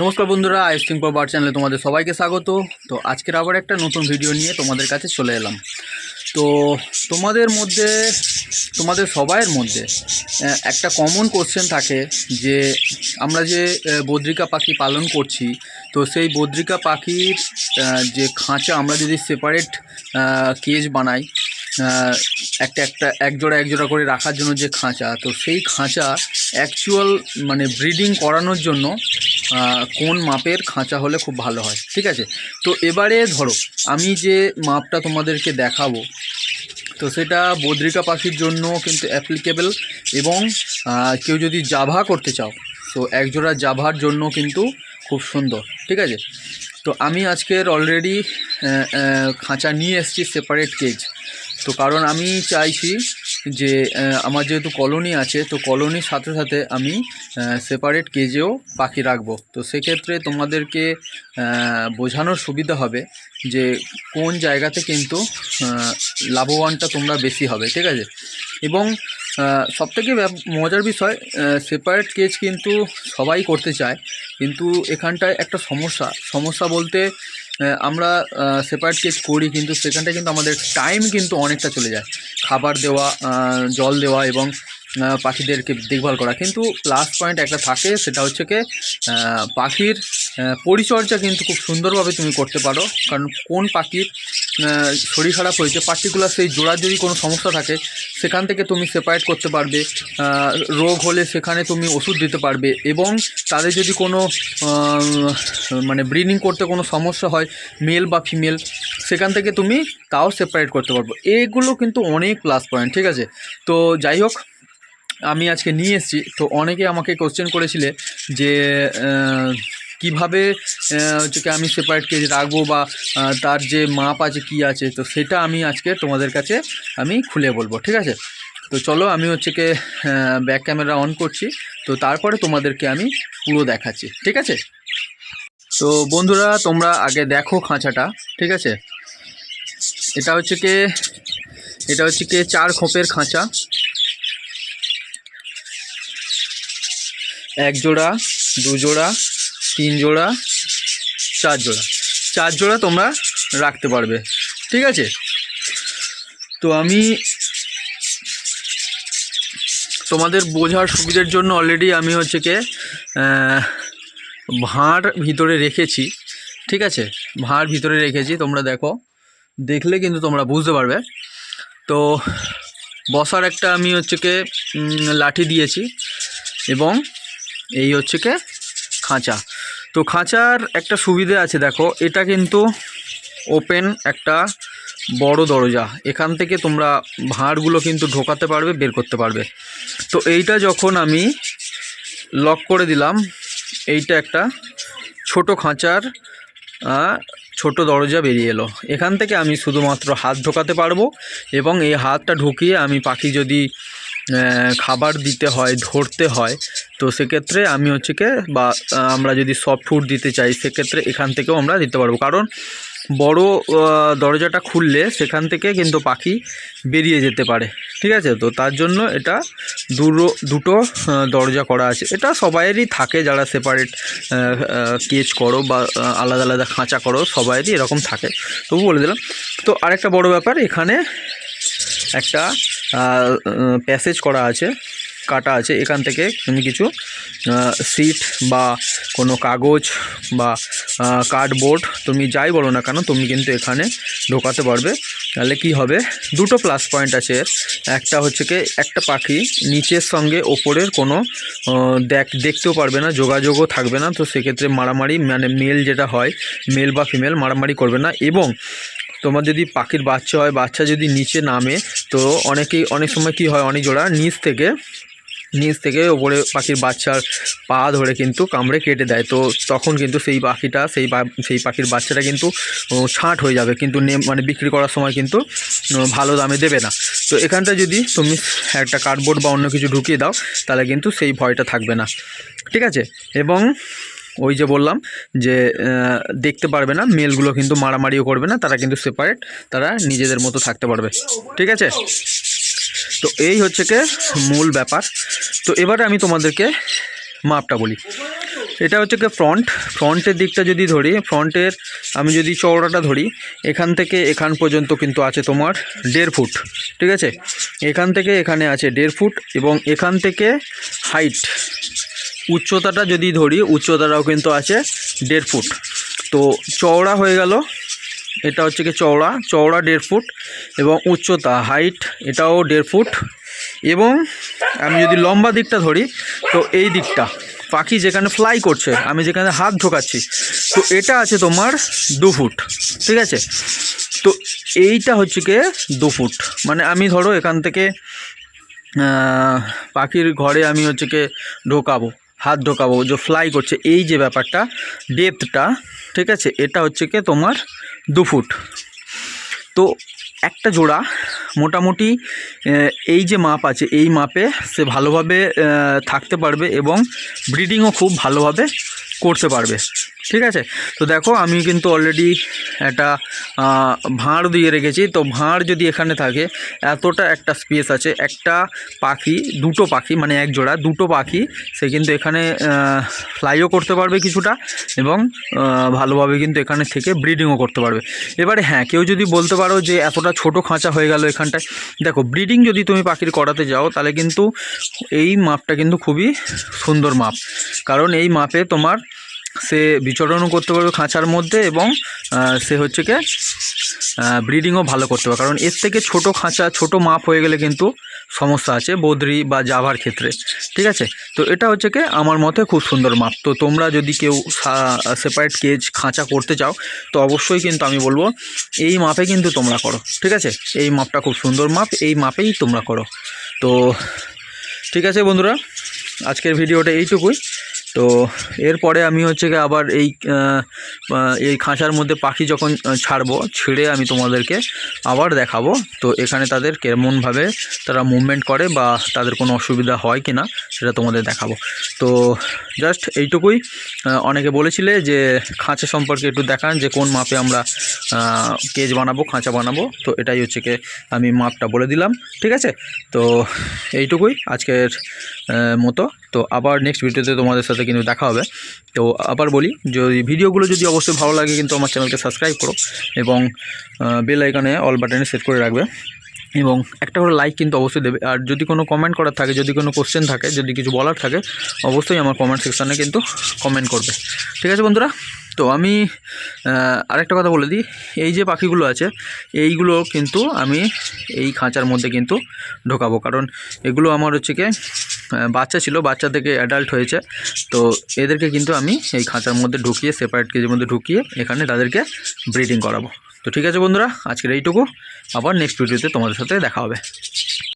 নমস্কার বন্ধুরা আইসক্রিম পর বার চ্যানেলে তোমাদের সবাইকে স্বাগত। তো আজকের আবার একটা নতুন ভিডিও নিয়ে তোমাদের কাছে চলে এলাম। তো তোমাদের মধ্যে, তোমাদের সবাইয়ের মধ্যে একটা কমন কোশ্চেন থাকে যে, আমরা যে বদ্রিকা পাখি পালন করছি, তো সেই বদ্রিকা পাখির যে খাঁচা আমরা যদি সেপারেট কেজ বানাই একটা একটা এক জোড়া এক জোড়া করে রাখার জন্য যে খাঁচা, তো সেই খাঁচা অ্যাকচুয়াল মানে ব্রিডিং করানোর জন্য কোন মাপের খাঁচা হলে খুব ভালো হয়, ঠিক আছে? তো এবারে ধরো, আমি যে মাপটা তোমাদেরকে দেখাবো, তো সেটা বদ্রিকা পাখির জন্য কিন্তু অ্যাপ্লিকেবল এবং কেউ যদি জাভা করতে চাও, তো একজোড়া জাভার জন্য কিন্তু খুব সুন্দর, ঠিক আছে? তো আমি আজকের অলরেডি খাঁচা নিয়ে এসেছি সেপারেট কেজ তো কারণ আমি চাইছি যে আমার যেহেতু কলোনি আছে, তো কলোনির সাথে সাথে আমি সেপারেট কেজেও পাখি রাখব। তো সেক্ষেত্রে তোমাদেরকে বোঝানোর সুবিধা হবে যে, কোন জায়গাতে কিন্তু লাভবানটা তোমরা বেশি হবে, ঠিক আছে? এবং সবথেকে মজার বিষয় সেপারেট কেজ কিন্তু সবাই করতে চায়, কিন্তু এখানটায় একটা সমস্যা। সমস্যা বলতে আমরা সেপারেট কেজ করি, কিন্তু সেখানটায় কিন্তু আমাদের টাইম কিন্তু অনেকটা চলে যায়। খাবার দেওয়া জল দেওয়া এবং পাখিদেরকে দেখভাল করা। কিন্তু প্লাস পয়েন্ট একটা থাকে, সেটা হচ্ছে কি পাখির পরিচর্যা কিন্তু খুব সুন্দরভাবে তুমি করতে পারো। কারণ কোন পাখির শরীর খারাপ হয়েছে পার্টিকুলার সেই জোড়া যদি কোনো সমস্যা থাকে, সেখান থেকে তুমি সেপারেট করতে পারবে। রোগ হলে সেখানে তুমি ওষুধ দিতে পারবে এবং তাদের যদি কোনো মানে ব্রিডিং করতে কোনো সমস্যা হয় মেল বা ফিমেল সেখান থেকে তুমি তাও সেপারেট করতে পারব। এগুলো কিন্তু অনেক প্লাস পয়েন্ট ঠিক আছে? তো যাই হোক, আমি আজকে নিয়ে এসেছি। তো অনেকে আমাকে কোশ্চেন করেছিলে যে কীভাবে হচ্ছে আমি সেপারেট কেজ রাখব বা তার যে মাপ আছে কি আছে, তো সেটা আমি আজকে তোমাদের কাছে আমি খুলে বলব, ঠিক আছে? তো চলো, আমি হচ্ছে কি ব্যাক ক্যামেরা অন করছি। তো তারপরে তোমাদেরকে আমি পুরো দেখাচ্ছি, ঠিক আছে? তো বন্ধুরা, তোমরা আগে দেখো খাঁচাটা, ঠিক আছে? এটা হচ্ছে কি, এটা হচ্ছে কি চার খোপের খাঁচা। এক জোড়া, দু জোড়া, তিন জোড়া, চার জোড়া। চার জোড়া তোমরা রাখতে পারবে, ঠিক আছে? তো আমি তোমাদের বোঝার সুবিধার জন্য অলরেডি আমি হচ্ছে কি ভাঁড় ভিতরে রেখেছি, ঠিক আছে? ভাঁড় ভিতরে রেখেছি, তোমরা দেখো। দেখলে কিন্তু তোমরা বুঝতে পারবে। তো বসার একটা আমি হচ্ছে কি লাঠি দিয়েছি এবং এই হচ্ছে কি, খাঁচা। তো খাঁচার একটা সুবিধে আছে, দেখো। এটা কিন্তু ওপেন একটা বড় দরজা। এখান থেকে তোমরা ভাঁড়গুলো কিন্তু ঢোকাতে পারবে, বের করতে পারবে। তো এইটা যখন আমি লক করে দিলাম এইটা একটা ছোট খাঁচার ছোট দরজা বেরিয়ে এলো। এখান থেকে আমি শুধুমাত্র হাত ঢোকাতে পারব এবং এই হাতটা ঢুকিয়ে আমি পাখি যদি খাবার দিতে হয়, ধরতে হয়, তো সেক্ষেত্রে আমি হচ্ছে কে, বা আমরা যদি সফট ফুড দিতে চাই, সেক্ষেত্রে এখান থেকেও আমরা দিতে পারব। কারণ বড় দরজাটা খুললে সেখান থেকে কিন্তু পাখি বেরিয়ে যেতে পারে। ঠিক আছে? তো তার জন্য এটা দুটো দুটো দরজা করা আছে। এটা সবাইয়েরই থাকে যারা সেপারেট কেচ করো বা আলাদা আলাদা খাঁচা করো সবাইয়েরই এরকম থাকে। তবু বলে দিলাম। তো আরেকটা বড় ব্যাপার, এখানে একটা প্যাসেজ করা আছে। কাটা আছে, এখান থেকে তুমি কিছু সিট বা কোনো কাগজ বা কার্ডবোর্ড তুমি যাই বলো না কেন, তুমি কিন্তু এখানে ঢোকাতে পারবে। তাহলে কি হবে? দুটো প্লাস পয়েন্ট আছে একটা হচ্ছে কি, একটা পাখি নিচের সঙ্গে ওপরের কোনো দেখ, দেখতেও পারবে না, যোগাযোগও থাকবে না। তো সেক্ষেত্রে মারামারি মানে মেল যেটা হয় মেল বা ফিমেল মারামারি করবে না। এবং তোমার যদি পাখির বাচ্চা হয়, বাচ্চা যদি নিচে নামে, তো অনেকেই, অনেক সময় কি হয়, অনেক জোড়া নিচ থেকে নিচ থেকে ওপরে পাখির বাচ্চার পা ধরে কিন্তু কামড়ে কেটে দেয়। তো তখন কিন্তু সেই পাখিটা, সেই সেই পাখির বাচ্চাটা কিন্তু ছাঁট হয়ে যাবে। কিন্তু নে মানে বিক্রি করার সময় কিন্তু ভালো দামে দেবে না। তো এখানটা যদি তুমি একটা কার্ডবোর্ড বা অন্য কিছু ঢুকিয়ে দাও, তাহলে কিন্তু সেই ভয়টা থাকবে না। ঠিক আছে? এবং ওই যে বললাম যে দেখতে পারবে না, মেলগুলো কিন্তু মারামারিও করবে না, তারা কিন্তু সেপারেট তারা নিজেদের মতো থাকতে পারবে। ঠিক আছে? তো এই হচ্ছে কে মূল ব্যাপার। তো এবারে আমি তোমাদেরকে মাপটা বলি। এটা হচ্ছে কি ফ্রন্ট ফ্রন্টের দিকটা যদি ধরি ফ্রন্টের আমি যদি চওড়াটা ধরি, এখান থেকে এখান পর্যন্ত কিন্তু আছে তোমার দেড় ফুট, ঠিক আছে? এখান থেকে এখানে আছে দেড় ফুট এবং এখান থেকে হাইট উচ্চতাটা যদি ধরি, উচ্চতাটাও কিন্তু আছে দেড় ফুট। তো চওড়া হয়ে গেল এটা হচ্ছে কি চওড়া চওড়া দেড় ফুট এবং উচ্চতা হাইট এটাও দেড় ফুট এবং আমি যদি লম্বা দিকটা ধরি, তো এই দিকটা, পাখি যেখানে ফ্লাই করছে, আমি যেখানে হাত ঢোকাচ্ছি, তো এটা আছে তোমার দু ফুট, ঠিক আছে? তো এইটা হচ্ছে কি দু ফুট মানে আমি ধরো এখান থেকে পাখির ঘরে আমি হচ্ছে কি ঢোকাবো, হাত ঢোকাবো, যে ফ্লাই করছে, এই যে ব্যাপারটা ডেপথটা ঠিক আছে? এটা হচ্ছে কি তোমার দু ফুট। তো একটা জোড়া মোটামুটি এই যে মাপ আছে, এই মাপে সে ভালোভাবে থাকতে পারবে এবং ব্রিডিংও খুব ভালোভাবে করতে পারবে। ঠিক আছে? তো দেখো, আমি কিন্তু অলরেডি একটা ভাঁড় দিয়ে রেখেছি। তো ভাঁড় যদি এখানে থাকে, এতটা একটা স্পেস আছে। একটা পাখি, দুটো পাখি মানে এক জোড়া, দুটো পাখি, সে কিন্তু এখানে ফ্লাইও করতে পারবে কিছুটা এবং ভালোভাবে কিন্তু এখানে থেকে ব্রিডিংও করতে পারবে। এবারে হ্যাঁ কেউ যদি বলতে পারো যে এতটা ছোট খাঁচা হয়ে গেল এখানটায়, দেখো ব্রিডিং যদি তুমি পাখির করাতে যাও, তাহলে কিন্তু এই মাপটা কিন্তু খুবই সুন্দর মাপ। কারণ এই মাপে তোমার সে বিচরণও করতে পারবে খাঁচার মধ্যে এবং সে হচ্ছে কি ব্রিডিংও ভালো করতে পারবে। কারণ এর থেকে ছোট খাঁচা, ছোট মাপ হয়ে গেলে কিন্তু সমস্যা আছে বদ্রি বা জাভার ক্ষেত্রে। ঠিক আছে? তো এটা হচ্ছে কি, আমার মতে খুব সুন্দর মাপ। তো তোমরা যদি কেউ সেপারেট কেজ খাঁচা করতে চাও, তো অবশ্যই কিন্তু আমি বলব, এই মাপে কিন্তু তোমরা করো। ঠিক আছে? এই মাপটা খুব সুন্দর মাপ, এই মাপেই তোমরা করো। তো, ঠিক আছে বন্ধুরা? আজকের ভিডিওটা এইটুকুই। তো এরপরে আমি হচ্ছে গিয়ে আবার এই এই খাঁচার মধ্যে পাখি যখন ছাড়বো, ছেড়ে আমি তোমাদেরকে আবার দেখাবো। তো এখানে তাদের কেমনভাবে তারা মুভমেন্ট করে বা তাদের কোনো অসুবিধা হয় কি না সেটা তোমাদের দেখাবো। তো জাস্ট এইটুকুই অনেকে বলেছিলে যে খাঁচা সম্পর্কে একটু দেখান যে কোন মাপে আমরা কেজ বানাবো, খাঁচা বানাবো। তো এটাই হচ্ছে কি আমি মাপটা বলে দিলাম, ঠিক আছে? তো এইটুকুই আজকের মতো। তো আবার নেক্সট ভিডিওতে তোমাদের সাথে কিন্তু দেখা হবে। তো আবার বলি, যদি ভিডিওগুলো যদি অবশ্যই ভালো লাগে কিন্তু আমার চ্যানেলকে সাবস্ক্রাইব করো এবং বেল আইকনে অল বাটনে সেট করে রাখবে। এবং একটা করে লাইক কিন্তু অবশ্যই দেবে। আর যদি কোনো কমেন্ট করার থাকে, যদি কোনো কোশ্চেন থাকে, যদি কিছু বলার থাকে, অবশ্যই আমার কমেন্ট সেকশানে কিন্তু কমেন্ট করবে। ঠিক আছে বন্ধুরা? তো আমি আরেকটা কথা বলে দিই। এই যে পাখিগুলো আছে, এইগুলো কিন্তু আমি এই খাঁচার মধ্যে কিন্তু ঢোকাবো। কারণ এগুলো আমার হচ্ছে কি বাচ্চা ছিল, বাচ্চা থেকে অ্যাডাল্ট হয়েছে। তো এদেরকে কিন্তু আমি এই খাঁচার মধ্যে ঢুকিয়ে সেপারেট কেজের মধ্যে ঢুকিয়ে এখানে তাদেরকে ব্রিডিং করাবো। তো ঠিক আছে বন্ধুরা, আজকের এইটুকু। আবার নেক্সট ভিডিওতে তোমাদের সাথে দেখা হবে।